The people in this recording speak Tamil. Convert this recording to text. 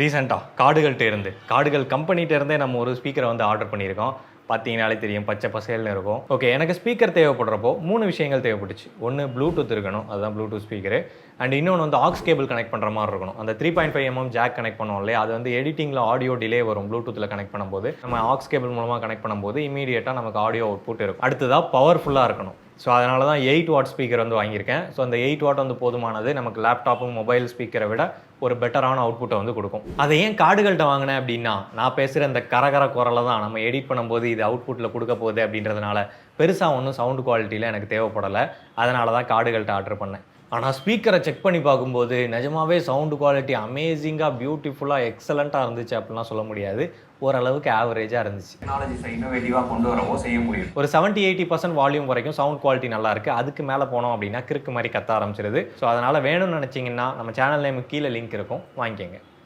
ரீசெண்டாக காடுகள்கிட்ட இருந்து காடுகள் கம்பெனிகிட்ட இருந்தே நம்ம ஒரு ஸ்பீக்கரை வந்து ஆர்டர் பண்ணியிருக்கோம். பார்த்தீங்கனாலே தெரியும் பச்சை பசேல்னு இருக்கும். ஓகே எனக்கு ஸ்பீக்கர் தேவைப்படுறப்போ மூணு விஷயங்கள் தேவைப்பட்டுச்சு. ஒன்று ப்ளூடூத் இருக்கணும் அதுதான் ப்ளூடூத் ஸ்பீக்கரு அண்ட் இன்னொன்று வந்து ஆக்ஸ் கேபிள் கனெக்ட் பண்ணுற மாதிரி இருக்கணும். அந்த three point five mm jack connect பண்ணுவோம் இல்லையா? அது வந்து எடிட்டிங்கில் ஆடியோ டிலே வரும் ப்ளூடூத்தில் கனெக்ட் பண்ணும்போது. நம்ம ஆக்ஸ் கேபிள் மூலமாக கனெக்ட் பண்ணும்போது இமீடியட்டாக நமக்கு ஆடியோ அவுட்புட் இருக்கும். அடுத்ததாக பவர்ஃபுல்லாக இருக்கணும். ஸோ அதனால தான் எயிட் வாட் ஸ்பீக்கர் வந்து வாங்கியிருக்கேன். ஸோ அந்த எயிட் வாட் வந்து போதுமானது நமக்கு லேப்டாப்பும் மொபைல் ஸ்பீக்கரை விட ஒரு பெட்டரான அவுட்புட்டை வந்து கொடுக்கும். அதை ஏன் காடுகள்கிட்ட வாங்கினேன் அப்படின்னா நான் பேசுகிற இந்த கரகர குரலை தான் நம்ம எடிட் பண்ணும்போது இது அவுட்புட்டில் கொடுக்க போகுது அப்படின்றதுனால பெருசாக ஒன்றும் சவுண்ட் குவாலிட்டியில் எனக்கு தேவைப்படலை. அதனால தான் காடுகள்கிட்ட ஆர்டர் பண்ணேன். ஆனால் ஸ்பீக்கரை செக் பண்ணி பார்க்கும்போது நிஜமாவே சவுண்டு குவாலிட்டி அமேசிங்காக பியூட்டிஃபுல்லாக எக்ஸலண்ட்டாக இருந்துச்சு அப்படிலாம் சொல்ல முடியாது. ஓரளவுக்கு ஆவரேஜாக இருந்துச்சு. டெக்னாலஜிஸை இன்னோவேட்டிவாக கொண்டு வரவோ செய்ய முடியும். ஒரு 70 எயிட்டி பர்சன்ட் வால்யூம் வரைக்கும் சவுண்ட் குவாலிட்டி நல்லா இருக்கு. அதுக்கு மேலே போனோம் அப்படின்னா கிறுக்கு மாதிரி கத்த ஆரம்பிச்சிருது. ஸோ அதனால் வேணும்னு நினச்சிங்கன்னா நம்ம சேனல் நேமுக்கு கீழே லிங்க் இருக்கும். வாங்கிக்கோங்க.